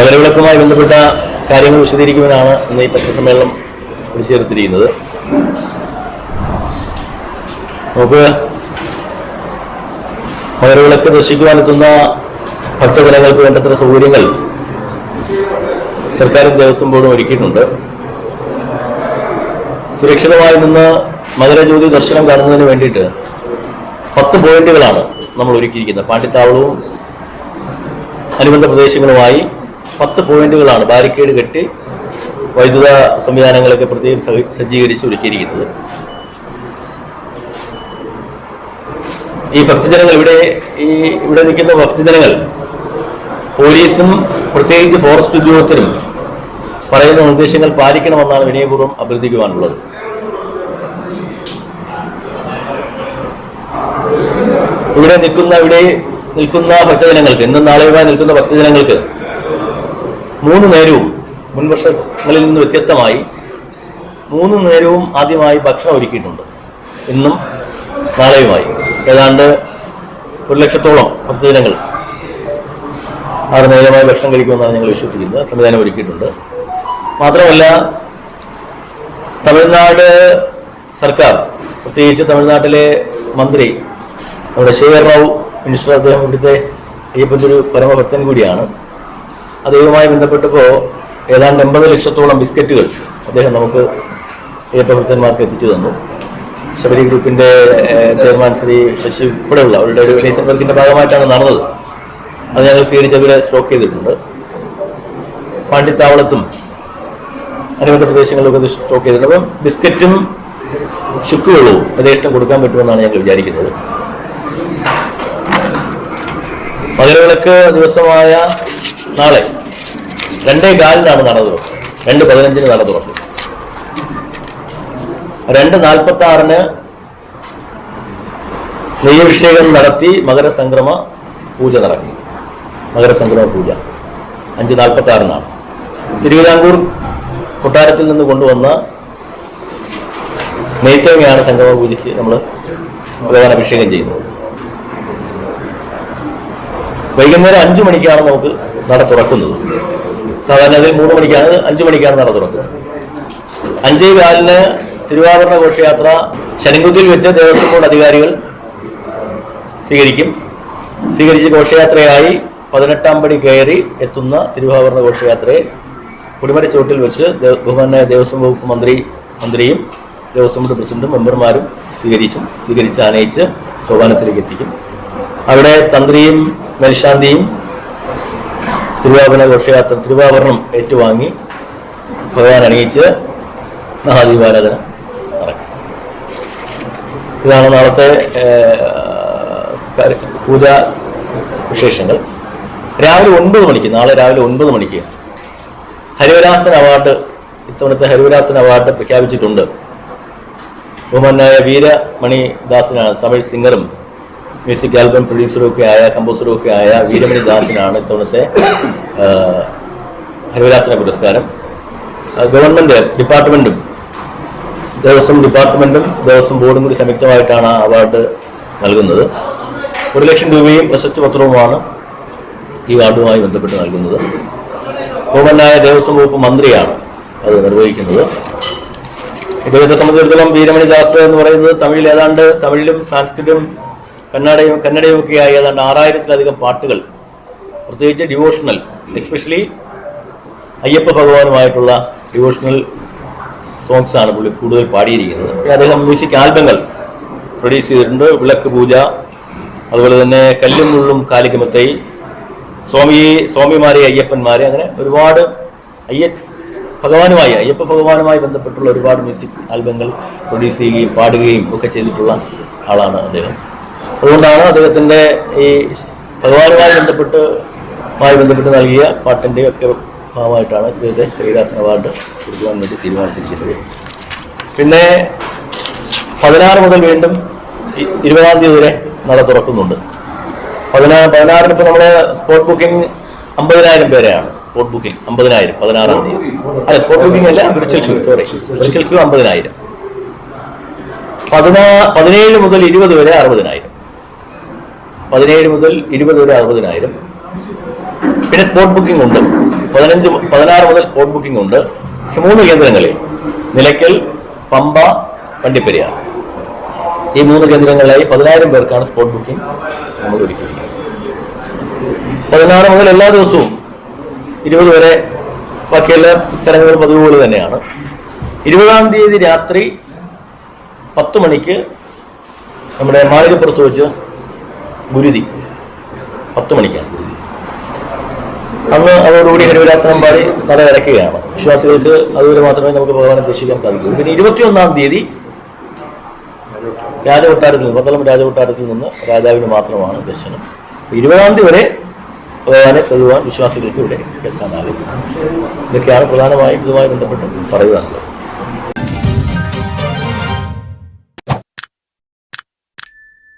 മകരവിളക്കുമായി ബന്ധപ്പെട്ട കാര്യങ്ങൾ വിശദീകരിക്കുവാനാണ് ഇന്ന് ഈ പത്രസമ്മേളനം വിളിച്ചു ചേർത്തിരിക്കുന്നത് നമുക്ക് മകരവിളക്ക് ദർശിക്കുവാനെത്തുന്ന ഭക്തജനങ്ങൾക്ക് വേണ്ടത്ര സൗകര്യങ്ങൾ സർക്കാരും ദേവസ്വം ബോർഡും ഒരുക്കിയിട്ടുണ്ട്. സുരക്ഷിതമായി നിന്ന് മകരജ്യോതി ദർശനം കാണുന്നതിന് വേണ്ടിയിട്ട് പത്ത് പോയിന്റുകളാണ് നമ്മൾ ഒരുക്കിയിരിക്കുന്നത്. പാണ്ടിത്താവളവും അനുബന്ധ പ്രദേശങ്ങളുമായി പത്ത് പോയിന്റുകളാണ് ബാരിക്കേഡ് കെട്ടി വൈദ്യുത സംവിധാനങ്ങളൊക്കെ പ്രത്യേകം സജ്ജീകരിച്ച് ഒരുക്കിയിരിക്കുന്നത്. ഈ ഭക്തജനങ്ങൾ ഇവിടെ ഈ ഇവിടെ നിൽക്കുന്ന ഭക്തജനങ്ങൾ പോലീസും പ്രത്യേകിച്ച് ഫോറസ്റ്റ് ഉദ്യോഗസ്ഥരും പറയുന്ന നിർദ്ദേശങ്ങൾ പാലിക്കണമെന്നാണ് വിനയപൂർവം അഭ്യർത്ഥിക്കുവാനുള്ളത്. ഇവിടെ നിൽക്കുന്ന ഇവിടെ നിൽക്കുന്ന ഭക്തജനങ്ങൾക്ക് ഇന്നും നാളെയുമായി നിൽക്കുന്ന ഭക്തജനങ്ങൾക്ക് മൂന്ന് നേരവും മുൻവർഷങ്ങളിൽ നിന്ന് വ്യത്യസ്തമായി മൂന്ന് നേരവും ആദ്യമായി ഭക്ഷണം ഒരുക്കിയിട്ടുണ്ട്. ഇന്നും നാളെയുമായി. ഏതാണ്ട് ഒരു ലക്ഷത്തോളം ഭക്തജനങ്ങൾ ആറ് നേരമായി ഭക്ഷണം കഴിക്കുമെന്നാണ് ഞങ്ങൾ വിശ്വസിക്കുന്നത്. സംവിധാനം ഒരുക്കിയിട്ടുണ്ട്. മാത്രമല്ല തമിഴ്നാട് സർക്കാർ പ്രത്യേകിച്ച് തമിഴ്നാട്ടിലെ മന്ത്രി നമ്മുടെ ശേഖർ റാവു മിനിസ്റ്റർ അദ്ദേഹം ഇവിടുത്തെ അയ്യപ്പന്റെ ഒരു പരമഭക്തൻ കൂടിയാണ്. അദ്ദേഹവുമായി ബന്ധപ്പെട്ടപ്പോൾ ഏതാണ്ട് എൺപത് ലക്ഷത്തോളം ബിസ്ക്കറ്റുകൾ അദ്ദേഹം നമുക്ക് ഈ പ്രവർത്തകന്മാർക്ക് എത്തിച്ചു തന്നു. ശബരി ഗ്രൂപ്പിന്റെ ചെയർമാൻ ശ്രീ ശശി ഉൾപ്പെടെയുള്ള അവരുടെ ഒരു ലൈസൻ വർക്കിന്റെ ഭാഗമായിട്ടാണ് നടന്നത്. അത് ഞങ്ങൾ സ്വീകരിച്ച് അവരെ സ്റ്റോക്ക് ചെയ്തിട്ടുണ്ട്. പാണ്ഡിത്താവളത്തും അനുബന്ധ പ്രദേശങ്ങളിലൊക്കെ ഇത് സ്റ്റോക്ക് ചെയ്തിട്ടുണ്ട്. അപ്പം ബിസ്ക്കറ്റും ചുക്കുവെള്ളവും യഥേഷ്ടം കൊടുക്കാൻ പറ്റുമെന്നാണ് ഞങ്ങൾ വിചാരിക്കുന്നത്. മകരവിളക്ക് ദിവസമായ നാളെ. രണ്ടേ കാലിനാണ് നട തുറക്കുന്നത് രണ്ട് പതിനഞ്ചിന് നട തുറക്കും രണ്ട് നാൽപ്പത്തി ആറിന് നെയ്യഭിഷേകം നടത്തി മകരസംക്രമ പൂജ നടക്കും. മകരസംക്രമ പൂജ. അഞ്ച് നാൽപ്പത്തി ആറിനാണ് തിരുവിതാംകൂർ കൊട്ടാരത്തിൽ നിന്ന് കൊണ്ടുവന്ന നെയ്ത്തേങ്ങയാണ് സംഗമ പൂജയ്ക്ക് നമ്മൾ ഭഗവാൻ അഭിഷേകം ചെയ്യുന്നത്. വൈകുന്നേരം അഞ്ചു മണിക്കാണ് നമുക്ക് നട തുറക്കുന്നത്. സാധാരണ അതിൽ മൂന്ന് മണിക്കാണ് അഞ്ചു മണിക്കാണ് നട തുറക്കുന്നത്. അഞ്ചേ കാലിന് തിരുവാഭരണ ഘോഷയാത്ര ശനികുത്തിൽ വെച്ച് ദേവസ്വം ബോർഡ് അധികാരികൾ സ്വീകരിക്കും. സ്വീകരിച്ച് ഘോഷയാത്രയായി പതിനെട്ടാം പടി കയറി എത്തുന്ന തിരുവാഭരണ ഘോഷയാത്രയെ കുടിമരച്ചോട്ടിൽ വെച്ച് ബഹുമാനായ ദേവസ്വം വകുപ്പ് മന്ത്രി മന്ത്രിയും ദേവസ്വം ബോർഡ് പ്രസിഡന്റും മെമ്പർമാരും സ്വീകരിച്ചും സ്വീകരിച്ച് ആനയിച്ച് സോപാനത്തിലേക്ക് എത്തിക്കും. അവിടെ തന്ത്രിയും മേൽശാന്തിയും തിരുവാഭരണ ഘോഷയാത്ര തിരുവാഭരണം ഏറ്റുവാങ്ങി ഭഗവാൻ അണിയിച്ച് മഹാദീപാരാധന നടക്കും. ഇതാണ് നാളത്തെ പൂജാ വിശേഷങ്ങൾ. രാവിലെ ഒൻപത് മണിക്ക് നാളെ രാവിലെ ഒൻപത് മണിക്ക് ഹരിവരാസൻ അവാർഡ് ഇത്തവണത്തെ ഹരിവരാസൻ അവാർഡ് പ്രഖ്യാപിച്ചിട്ടുണ്ട്. ബഹുമാനായ വീരമണി ദാസിനാണ് തമിഴ് സിംഗറും മ്യൂസിക് ആൽബം പ്രൊഡ്യൂസറും ഒക്കെ ആയ കമ്പോസറും ഒക്കെ ആയ വീരമണി ദാസിനാണ് ഇത്തവണത്തെ ഹരിവരാസന പുരസ്കാരം. ഗവൺമെന്റ് ഡിപ്പാർട്ട്മെന്റും ദേവസ്വം ഡിപ്പാർട്ട്മെന്റും ദേവസ്വം ബോർഡും കൂടി സംയുക്തമായിട്ടാണ് ആ അവാർഡ് നൽകുന്നത്. ഒരു ലക്ഷം രൂപയും പ്രശസ്തി പത്രവുമാണ് ഈ അവാർഡുമായി ബന്ധപ്പെട്ട് നൽകുന്നത്. ബഹുമാനായ ദേവസ്വം വകുപ്പ് മന്ത്രിയാണ് അത് നിർവഹിക്കുന്നത്. ഇദ്ദേഹത്തെ സംബന്ധിച്ചിടത്തോളം വീരമണി ദാസ് എന്ന് പറയുന്നത് തമിഴിൽ ഏതാണ്ട് തമിഴിലും സാൻസ്ക്രിറ്റും കന്നഡയും കന്നഡയും ഒക്കെയായി ഏതാണ്ട് ആറായിരത്തിലധികം പാട്ടുകൾ പ്രത്യേകിച്ച് ഡിവോഷണൽ എസ്പെഷ്യലി അയ്യപ്പ ഭഗവാനുമായിട്ടുള്ള ഡിവോഷണൽ സോങ്സ് ആണ് പുള്ളി കൂടുതൽ പാടിയിരിക്കുന്നത്. അദ്ദേഹം മ്യൂസിക് ആൽബങ്ങൾ പ്രൊഡ്യൂസ് ചെയ്തിട്ടുണ്ട്. വിളക്ക് പൂജ അതുപോലെ തന്നെ കല്ലും മുള്ളും കാലിക്കുമത്തൈ സ്വാമി സ്വാമിമാരെ അയ്യപ്പന്മാരെ അങ്ങനെ ഒരുപാട് അയ്യ ഭഗവാനുമായി അയ്യപ്പ ഭഗവാനുമായി ബന്ധപ്പെട്ടുള്ള ഒരുപാട് മ്യൂസിക് ആൽബങ്ങൾ പ്രൊഡ്യൂസ് ചെയ്യുകയും പാടുകയും ഒക്കെ ചെയ്തിട്ടുള്ള ആളാണ് അദ്ദേഹം. അതുകൊണ്ടാണ് അദ്ദേഹത്തിന്റെ ഈ ഭഗവാനുമായി ബന്ധപ്പെട്ട് മായി ബന്ധപ്പെട്ട് നൽകിയ പാട്ടിന്റെ ഒക്കെ ഭാഗമായിട്ടാണ് ഇദ്ദേഹത്തെ ഹരിദാസൻ അവാർഡ് കൊടുക്കുവാൻ വേണ്ടി തീരുമാനിച്ചിരിക്കുന്നത്. പിന്നെ പതിനാറ് മുതൽ വീണ്ടും ഇരുപതാം തീയതി വരെ നട തുറക്കുന്നുണ്ട്. പതിനാറ് പതിനാറിന് ഇപ്പോൾ നമ്മുടെ സ്പോട്ട് ബുക്കിംഗ് അമ്പതിനായിരം പേരെയാണ്. സ്പോട്ട് ബുക്കിംഗ് അമ്പതിനായിരം പതിനാറാം തീയതി. അല്ല സ്പോട്ട് ബുക്കിംഗ് അല്ല virtual queue sorry virtual queue അമ്പതിനായിരം. പതിനാ പതിനേഴ് മുതൽ ഇരുപത് വരെ അറുപതിനായിരം. പതിനേഴ് മുതൽ ഇരുപത് വരെ അറുപതിനായിരം. പിന്നെ സ്പോട്ട് ബുക്കിംഗ് ഉണ്ട്. പതിനഞ്ച് പതിനാറ് മുതൽ സ്പോട്ട് ബുക്കിംഗ് ഉണ്ട്. പക്ഷെ മൂന്ന് കേന്ദ്രങ്ങളിൽ നിലയ്ക്കൽ പമ്പ വണ്ടിപ്പെരിയാർ. ഈ മൂന്ന് കേന്ദ്രങ്ങളിലായി പതിനായിരം പേർക്കാണ് സ്പോട്ട് ബുക്കിംഗ് നമ്മൾ ഒരുക്കിയിരിക്കുന്നത്. പതിനാറ് മുതൽ എല്ലാ ദിവസവും ഇരുപത് വരെ ബാക്കിയെല്ലാ ചടങ്ങുകളും പതിവ് പോലെ തന്നെയാണ്. ഇരുപതാം തീയതി രാത്രി പത്ത് മണിക്ക് നമ്മുടെ മാളികപ്പുറത്ത് വെച്ച് ഗുരുതി. പത്ത് മണിക്കാണ് ഗുരുതി. അന്ന് അതോടുകൂടി ഹരിവരാസനം പാടി നട ഇറക്കുകയാണ് വിശ്വാസികൾക്ക് അതുവരെ മാത്രമേ നമുക്ക് ഭഗവാനെ ദർശിക്കാൻ സാധിക്കൂ. പിന്നെ ഇരുപത്തിയൊന്നാം തീയതി രാജകൊട്ടാരത്തിൽ നിന്ന് പത്തളം രാജകൊട്ടാരത്തിൽ നിന്ന് രാജാവിന് മാത്രമാണ് ദർശനം. ഇരുപതാം തീയതി വരെ ഭഗവാനെ തൊഴുവാൻ വിശ്വാസികൾക്ക് ഇവിടെ എത്താനാകും ഇതൊക്കെയാണ് പ്രധാനമായും ഇതുമായി ബന്ധപ്പെട്ട് പറയുവാനുള്ളത്.